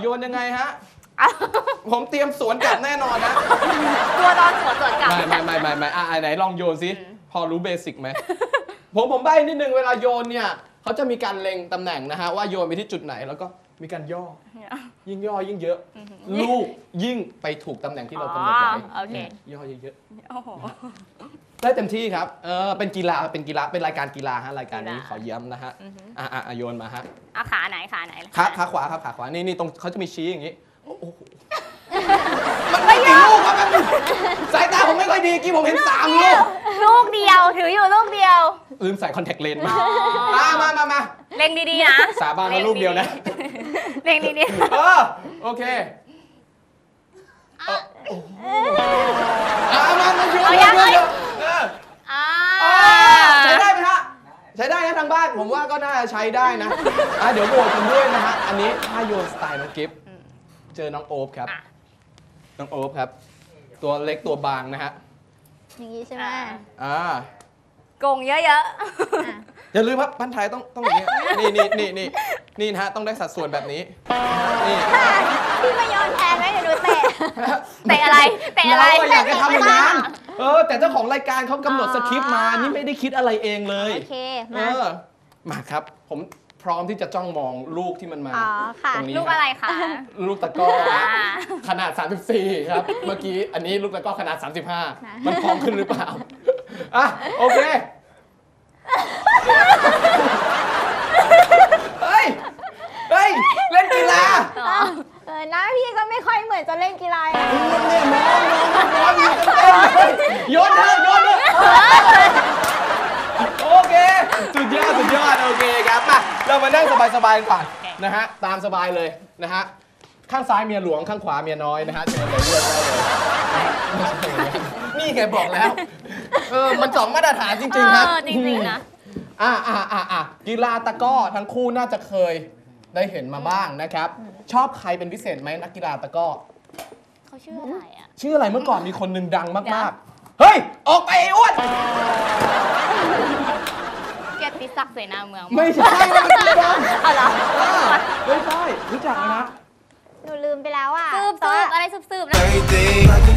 โยนยังไงฮะ ผมเตรียมสวนกลับแน่นอนนะตัวตอนสวนสวนกลับ ไม่ไม่ไม่ไม่ไม่อะไหนลองโยนสิอืมพอรู้เบสิกไหมผมผมใบ้นิดนึงเวลาโยนเนี่ยเขาจะมีการเล็งตำแหน่งนะฮะว่าโยนไปที่จุดไหนแล้วก็ มีการย่อยิ่งย่อยิ่งเยอะ อือหือลูกยิ่งไปถูกตำแหน่งที่เรากำหนดไว้อ๋อโอเคย่อเยอะโอ้โห ๆได้เต็มที่ครับเออเป็นกีฬาเป็นกีฬาเป็นรายการกีฬาฮะรายการนี้กีฬา ขอย้ำนะฮะอือหืออะอะอะโยนมาฮะเอาขาไหนขาไหนขาขาขวาครับขาขวานี่นี่ตรงเขาจะมีชี้อย่างนี้โอ้โหมันไม่กี่ลูกครับแป๊บนึงสายตาผมไม่ค่อยดีกี่ผมเห็นสามลูกลูกเดียวถืออยู่ลูกเดียวลืมใส่คอนแทคเลนส์มาอ๋อมามามามาเล็งดีๆนะสาบานว่าลูกเดียวนะ เล็งดีเออโอเคเออโอ้โหอะมามาโยนเอายังโยนไงโยนเออๆอ่าอ่าใช้ได้ไหมฮะ ใช้ได้นะทางบ้าน ผมว่าก็น่าจะใช้ได้นะอะเดี๋ยวโหวตกันด้วยนะฮะ อันนี้ถ้าโยนสไตล์น้องกิฟต์เจอน้องโอ๊บครับอะน้องโอ๊บครับ ตัวเล็กตัวบางนะฮะ อย่างนี้ใช่ไหมอ่าอ่าโกงเยอะอะอย่าลืมครับบ้านไทยต้องต้องอย่างนี้นี่นี่นี่นี่ นี่นะฮะต้องได้สัดส่วนแบบนี้ นี่ พี่มาโยนแทนไหมเดี๋ยวหนูเตะๆเตะอะไร เตะอะไรเราอยากจะทำอย่างนั้น เออ แต่เจ้าของรายการเขากำหนดสคริปต์มา นี่ไม่ได้คิดอะไรเองเลย โอเคเอมาอมาครับ ผมพร้อมที่จะจ้องมองลูกที่มันมาอ๋อค่ะตรงนี้ลูกอะไรคะ ลูกตะกร้ออ่าขนาด 34 ครับ เมื่อกี้อันนี้ลูกตะกร้อขนาด 35 มันพองขึ้นหรือเปล่า อะ โอเค เฮ้ย เฮ้ย เล่นกีฬา อ๋อ เออหน้าพี่ก็ไม่ ค่อยเหมือนจะเล่นกีฬาเนี่ยมองมองมองอยู่เลยโยนเถอะโยนเถอะโอเค สุดยอดสุดยอดโอเคครับมาเรามานั่งสบายๆกันก่อนนะฮะตามสบายเลยนะฮะข้างซ้ายเมียหลวงข้างขวาเมียน้อยนะฮะเชิญเลยเลือกได้เลยนี่ไงบอกแล้วเออมันสองมาตรฐานจริงๆครับจริงๆนะอ่าอ่าอ่าอ่ากีฬาตะก้อทั้งคู่น่าจะเคย ได้เห็นมาบ้างนะครับ ชอบใครเป็นพิเศษไหมนักกีฬาตะกร้อเขาชื่ออะไรอะ ชื่ออะไรเมื่อก่อนมีคนหนึ่งดังมากๆ เฮ้ย ออกไปไอ้อ้วนเกียรติศักดิ์เสนาเมืองไม่ใช่นะมันคือดังเอาเหรอไม่ใช่รู้จักไหมนะ หนูลืมไปแล้วอะ สืบแต่สืว่าบอะไรสืบสืบนะ